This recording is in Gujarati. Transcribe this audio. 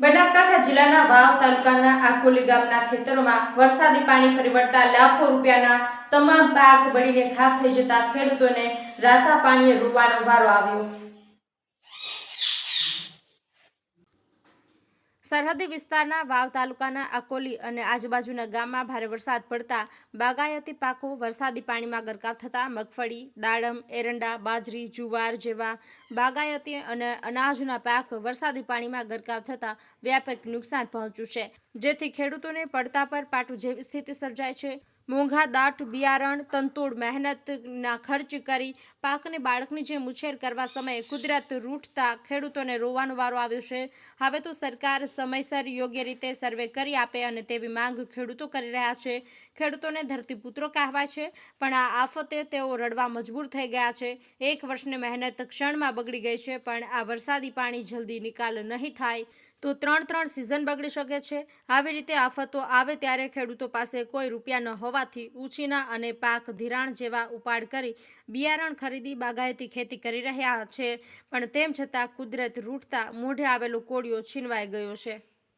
બનાસકાંઠા જિલ્લાના વાવ તાલુકાના આકોલી ગામના ખેતરોમાં વરસાદી પાણી ફરી વળતા લાખો રૂપિયાના તમામ પાક બળીને ખાખ થઈ જતા ખેડૂતોને રાતા પાણીએ રૂવાનો વારો આવ્યો. સરહદી વિસ્તારના વાવ તાલુકાના અકોલી અને આજુબાજુના ગામમાં ભારે વરસાદ પડતા બાગાયતી પાકો વરસાદી પાણીમાં ગરકાવ થતાં મગફળી, દાડમ, એરંડા, બાજરી, જુવાર જેવા બાગાયતી અને અનાજના પાક વરસાદી પાણીમાં ગરકાવ થતાં વ્યાપક નુકસાન પહોંચ્યું છે. જેથી ખેડૂતોને પડતા પર પાટું જેવી સ્થિતિ સર્જાય છે. મોંઘા દાટ, બિયારણ તંતુડ મહેનતના ખર્ચ કરી પાકને બાળકની જેમ ઉછેર કરવા સમયે કુદરત રૂઠતા ખેડૂતોને રોવાનો વારો આવ્યો છે. હવે તો સરકાર સમયસર યોગ્ય રીતે સર્વે કરી આપે અને તેવી માંગ ખેડૂતો કરી રહ્યા છે. ખેડૂતોને ધરતીપુત્રો કહેવાય છે, પણ આ આફતે તેઓ રડવા મજબૂર થઈ ગયા છે. એક વર્ષની મહેનત ક્ષણમાં બગડી ગઈ છે, પણ આ વરસાદી પાણી જલ્દી નિકાલ નહીં થાય. તો ત્રણ ત્રણ સિઝન બગડી શકે છે. આવી રીતે આફતો આવે ત્યારે ખેડૂતો પાસે કોઈ રૂપિયા ન હોવાથી ઉછીના અને પાક ધિરાણ જેવા ઉપાડ કરી બિયારણ ખરીદી બાગાયતી ખેતી કરી રહ્યા છે. પણ તેમ છતાં કુદરત રૂટતા મોઢે આવેલું કોળિયો છીનવાઈ ગયો છે.